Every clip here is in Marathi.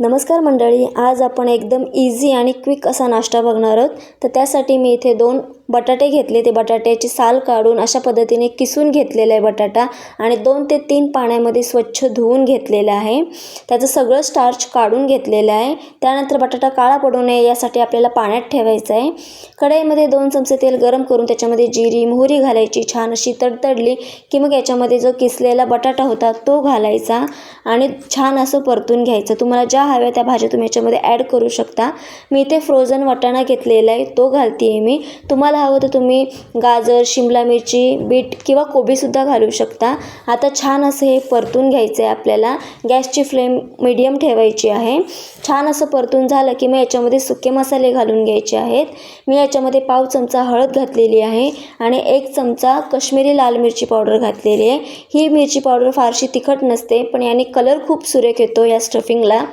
नमस्कार मंडळी आज आपण एकदम इझी आणि क्विक असा नाश्ता बघणार आहोत. तर त्यासाठी मी इथे दोन बटाटे घेतले. ते बटाट्याची साल काढून अशा पद्धतीने किसून घेतलेला आहे बटाटा आणि दोन ते तीन पाण्यामध्ये स्वच्छ धुवून घेतलेलं आहे. त्याचं सगळं स्टार्च काढून घेतलेलं आहे. त्यानंतर बटाटा काळा पडू नये यासाठी आपल्याला पाण्यात ठेवायचं आहे. कढईमध्ये दोन चमचे तेल गरम करून त्याच्यामध्ये जिरी मोहरी घालायची. छान अशी तडतडली की मग याच्यामध्ये जो किसलेला बटाटा होता तो घालायचा आणि छान असं परतून घ्यायचं. तुम्हाला ज्या हव्या त्या भाज्या तुम्ही याच्यामध्ये ॲड करू शकता. मी इथे फ्रोझन वाटाणा घेतलेला आहे तो घालते आहे मी. तुम्हाला हवं तर तुम्ही गाजर शिमला मिरची बीट किंवा कोबीसुद्धा घालू शकता. आता छान असं हे परतून घ्यायचं आहे आपल्याला. गॅसची फ्लेम मिडियम ठेवायची आहे. छान असं परतून झालं की मग याच्यामध्ये सुके मसाले घालून घ्यायचे आहेत. मी याच्यामध्ये पाव चमचा हळद घातलेली आहे आणि एक चमचा कश्मीरी लाल मिरची पावडर घातलेली आहे. ही मिरची पावडर फारशी तिखट नसते पण याने कलर खूप सुरेख येतो या स्टफिंगला.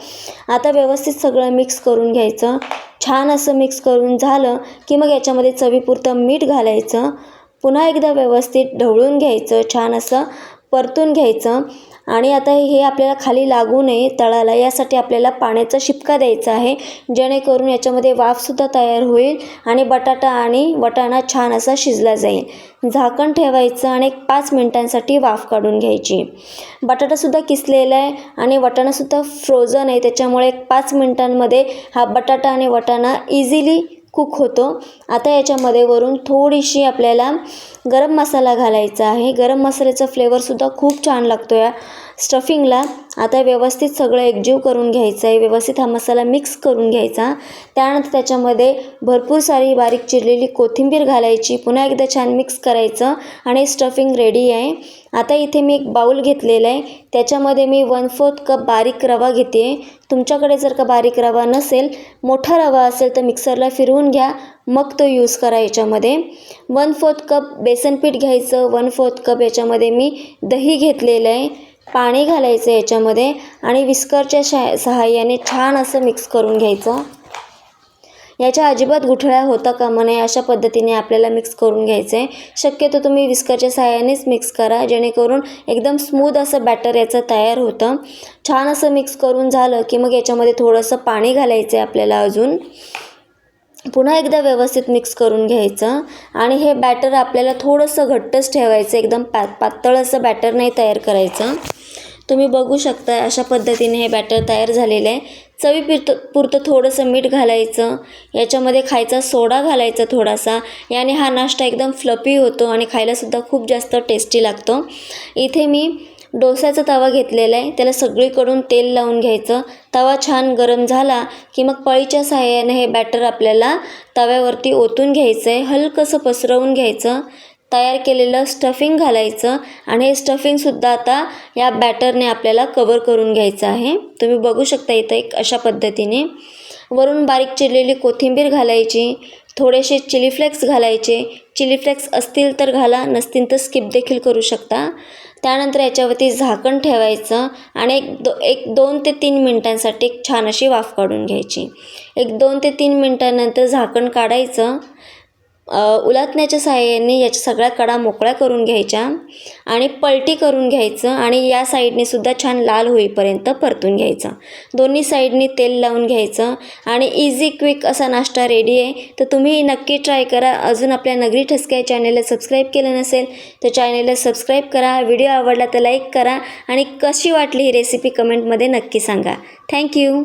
आता व्यवस्थित सगळं मिक्स करून घ्यायचं. छान असं मिक्स करून झालं की मग याच्यामध्ये चवीपुरतं मीठ घालायचं. पुन्हा एकदा व्यवस्थित ढवळून घ्यायचं छान असं परतून घ्यायचं. आणि आता हे आपल्याला खाली लागू नये तळाला. यासाठी आपल्याला पाण्याचा शिपका द्यायचा आहे जेणेकरून याच्यामध्ये वाफसुद्धा तयार होईल आणि बटाटा आणि वटाणा छान असा शिजला जाईल. झाकण ठेवायचं आणि एक पाच मिनटांसाठी वाफ काढून घ्यायची. बटाटासुद्धा किसलेला आहे आणि वटाणासुद्धा फ्रोझन आहे त्याच्यामुळे एक पाच मिनटांमध्ये हा बटाटा आणि वटाणा इझिली कुक होतो. आता याच्यामध्ये वरून थोडीशी आपल्याला गरम मसाला घालायचा आहे. गरम मसाल्याचा फ्लेवरसुद्धा खूप छान लागतो या स्टफिंगला आता व्यवस्थित सगळं एकजीव करून घ्यायचं आहे व्यवस्थित हा मसाला मिक्स करून घ्यायचा. त्यानंतर त्याच्यामध्ये भरपूर सारी बारीक चिरलेली कोथिंबीर घालायची. पुन्हा एकदा छान मिक्स करायचं आणि स्टफिंग रेडी आहे. आता इथे मी एक बाऊल घेतलेला आहे. त्याच्यामध्ये मी वन फोर्थ कप बारीक रवा घेते तुमच्याकडे जर का बारीक रवा नसेल मोठा रवा असेल तर मिक्सरला फिरवून घ्या. मग तो यूज करा याच्यामध्ये. वन फोर्थ कप बेसन पीठ घ्यायचं. वन फोर्थ कप याच्यामध्ये मी दही घेतलेलं आहे. पाणी घालायचं याच्यामध्ये आणि विस्करच्या शा सहाय्याने छान असं मिक्स करून घ्यायचं. याच्या अजिबात गुठळ्या होता कामा नये अशा पद्धतीने आपल्याला मिक्स करून घ्यायचं. आहे शक्यतो तुम्ही विस्करच्या सहाय्यानेच मिक्स करा जेणेकरून एकदम स्मूद असं बॅटर याचं तयार होतं. छान असं मिक्स करून झालं की मग याच्यामध्ये थोडंसं पाणी घालायचं आहे आपल्याला अजून. पुन्हा एकदा व्यवस्थित मिक्स करून घ्यायचं आणि हे बॅटर आपल्याला थोडंसं घट्टच ठेवायचं एकदम पा पातळ असं बॅटर नाही तयार करायचं. तुम्ही बघू शकता अशा पद्धतीने हे बॅटर तयार झालेलं आहे. चवी पुरतं पुरतं थोडंसं मीठ घालायचं. याच्यामध्ये खायचा सोडा घालायचा थोडासा. याने हा नाश्ता एकदम फ्लपी होतो आणि खायलासुद्धा खूप जास्त टेस्टी लागतो. इथे मी डोसाचा तवा घेतलेला आहे. त्याला सगळीकडून तेल लावून घ्यायचं. तवा छान गरम झाला की मग पळीच्या सहाय्याने हे बॅटर आपल्याला तव्यावरती ओतून घ्यायचं आहे हलकंसं पसरवून घ्यायचं. तयार केलेलं स्टफिंग घालायचं आणि हे स्टफिंगसुद्धा आता या बॅटरने आपल्याला कवर करून घ्यायचं आहे. तुम्ही बघू शकता इथं एक अशा पद्धतीने. वरून बारीक चिरलेली कोथिंबीर घालायची थोडेसे चिली फ्लेक्स घालायचे. चिली फ्लेक्स असतील तर घाला नसतील तर स्किप देखील करू शकता. त्यानंतर याच्यावरती झाकण ठेवायचं आणि एक दो एक दोन ते तीन मिनटांसाठी एक छान अशी वाफ काढून घ्यायची. एक दोन ते तीन मिनटानंतर झाकण काढायचं. उलथण्याच्या सहाय्याने याच्या सगळ्या कडा मोकळ्या करून घ्यायच्या आणि पलटी करून घ्यायचं आणि या साईडने सुद्धा छान लाल होईपर्यंत परतून घ्यायचं. दोन्ही साईडनी तेल लावून घ्यायचं आणि इझी क्विक असा नाश्ता रेडी आहे. तर तुम्ही नक्की ट्राय करा. अजून आपल्या नगरी ठसक्या चॅनेलला सबस्क्राईब केलं नसेल तर चॅनेलला सबस्क्राईब करा. व्हिडिओ आवडला तर लाईक करा आणि कशी वाटली ही रेसिपी कमेंटमध्ये नक्की सांगा. थँक्यू